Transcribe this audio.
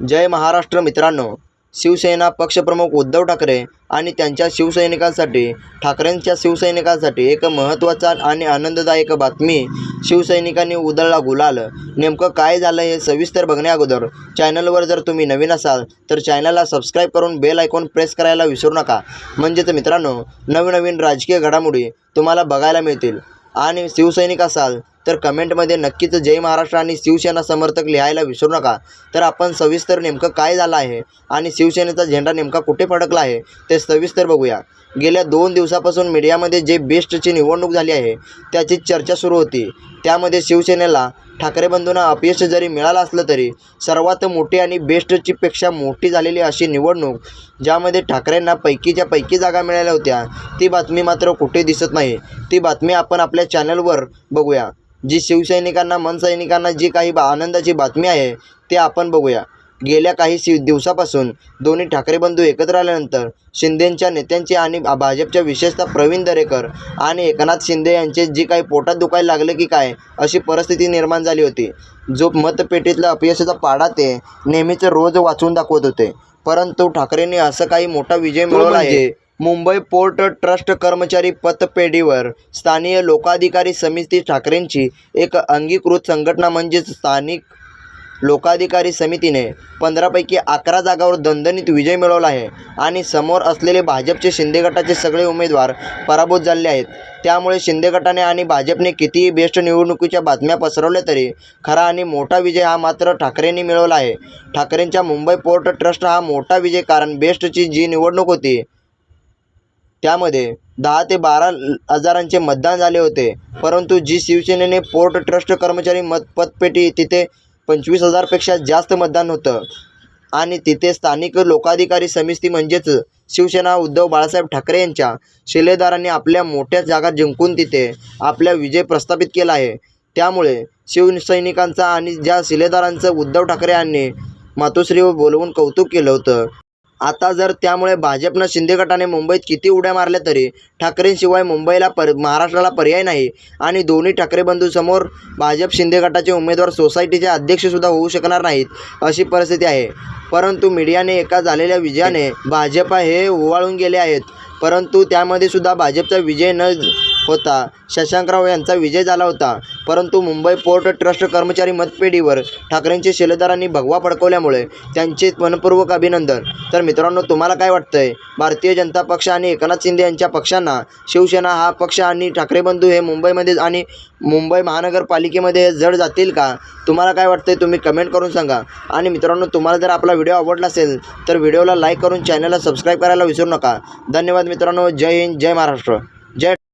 जय महाराष्ट्र मित्रांनो. शिवसेना पक्षप्रमुख उद्धव ठाकरे आणि त्यांच्या शिवसैनिकांसाठी ठाकरेंच्या शिवसैनिकांसाठी एक महत्त्वाचा आणि आनंददायक बातमी शिवसैनिकांनी उधळला गुलाल. नेमकं काय झालं हे सविस्तर बघण्याअगोदर चॅनलवर जर तुम्ही नवीन असाल तर चॅनलला सबस्क्राईब करून बेल आयकॉन प्रेस करायला विसरू नका. म्हणजेच मित्रांनो नवनवीन राजकीय घडामोडी तुम्हाला बघायला मिळतील. आणि शिवसैनिक असाल तर कमेंटमध्ये नक्कीच जय महाराष्ट्र आणि शिवसेना समर्थक लिहायला विसरू नका. तर आपण सविस्तर नेमकं काय झालं आहे आणि शिवसेनेचा झेंडा नेमका कुठे फडकला आहे ते सविस्तर बघूया. गेल्या दोन दिवसापासून मीडियामध्ये जे बेस्टची निवडणूक झाली आहे त्याची चर्चा सुरू होती. त्यामध्ये शिवसेनेला ठाकरे बंधूंना अपयश जरी मिळालं असलं तरी सर्वात मोठी आणि बेस्टची पेक्षा मोठी झालेली अशी निवडणूक ज्यामध्ये ठाकरेंना पैकीच्या पैकी जागा मिळाल्या होत्या ती बातमी मात्र कुठे दिसत नाही. ती बातमी आपण आपल्या चॅनलवर बघूया. जी शिवसैनिकांना मनसैनिकांना जी काही बा आनंदाची बातमी आहे ते आपण बघूया. गेल्या काही दिवसापासून दोन्ही ठाकरे बंधू एकत्र आल्यानंतर शिंदेंच्या नेत्यांची आणि भाजपच्या विशेषतः प्रवीण दरेकर आणि एकनाथ शिंदे यांचे जी काही पोटात दुखायला लागले की काय अशी परिस्थिती निर्माण झाली होती. जो मतपेटीतला अपयशाचा पाडा ते नेहमीच रोज वाचून दाखवत होते. परंतु ठाकरेंनी असं काही मोठा विजय मिळवला आहे. मुंबई पोर्ट ट्रस्ट कर्मचारी पतपेढीवर स्थानीय लोकाधिकारी समिती ठाकरेंची एक अंगीकृत संघटना म्हणजेच स्थानिक लोकाधिकारी समितीने पंधरापैकी अकरा जागावर दणदणीत विजय मिळवला आहे आणि समोर असलेले भाजपचे शिंदे गटाचे सगळे उमेदवार पराभूत झाले आहेत. त्यामुळे शिंदे गटाने आणि भाजपने कितीही बेस्ट निवडणुकीच्या बातम्या पसरवल्या तरी खरा आणि मोठा विजय हा मात्र ठाकरेंनी मिळवला आहे. ठाकरेंच्या मुंबई पोर्ट ट्रस्ट हा मोठा विजय कारण बेस्टची जी निवडणूक होती त्यामध्ये दहा ते बारा हजारांचे मतदान झाले होते. परंतु जी शिवसेनेने पोर्ट ट्रस्ट कर्मचारी मत पतपेटी तिथे पंचवीस हजारपेक्षा जास्त मतदान होतं. आणि तिथे स्थानिक लोकाधिकारी समिती म्हणजेच शिवसेना उद्धव बाळासाहेब ठाकरे यांच्या शिलेदारांनी आपल्या मोठ्या जागा जिंकून तिथे आपला विजय प्रस्थापित केला आहे. त्यामुळे शिवसैनिकांचा आणि ज्या शिलेदारांचं उद्धव ठाकरे यांनी मातोश्रीवर बोलवून कौतुक केलं होतं. आता जर त्यामुळे भाजपनं शिंदे गटाने मुंबईत किती उड्या मारल्या तरी ठाकरेंशिवाय मुंबईला पर महाराष्ट्राला पर्याय नाही. आणि दोन्ही ठाकरे बंधूसमोर भाजप शिंदे गटाचे उमेदवार सोसायटीचे अध्यक्षसुद्धा होऊ शकणार नाहीत अशी परिस्थिती आहे. परंतु मीडियाने एका झालेल्या विजयाने भाजप हे ओवाळून गेले आहेत. परंतु त्यामध्ये सुद्धा भाजपचा विजय न होता. शशांकराव यांचा विजय झाला होता. परंतु मुंबई पोर्ट ट्रस्ट कर्मचारी मतपेढीवर ठाकरेंचे शिलेदारांनी भगवा फडकवल्यामुळे त्यांचे मनपूर्वक अभिनंदन. तर मित्रांनो तुम्हाला काय वाटतंय? भारतीय जनता पक्ष आणि एकनाथ शिंदे यांच्या पक्षांना शिवसेना हा पक्ष आणि ठाकरे बंधू हे मुंबईमध्ये आणि मुंबई महानगरपालिकेमध्ये हे जड जातील का? तुम्हाला काय वाटतंय? तुम्ही कमेंट करून सांगा. आणि मित्रांनो तुम्हाला जर आपला व्हिडिओ आवडला असेल तर व्हिडिओला लाईक करून चॅनलला सबस्क्राईब करायला विसरू नका. धन्यवाद मित्रांनो. जय हिंद जय महाराष्ट्र. जय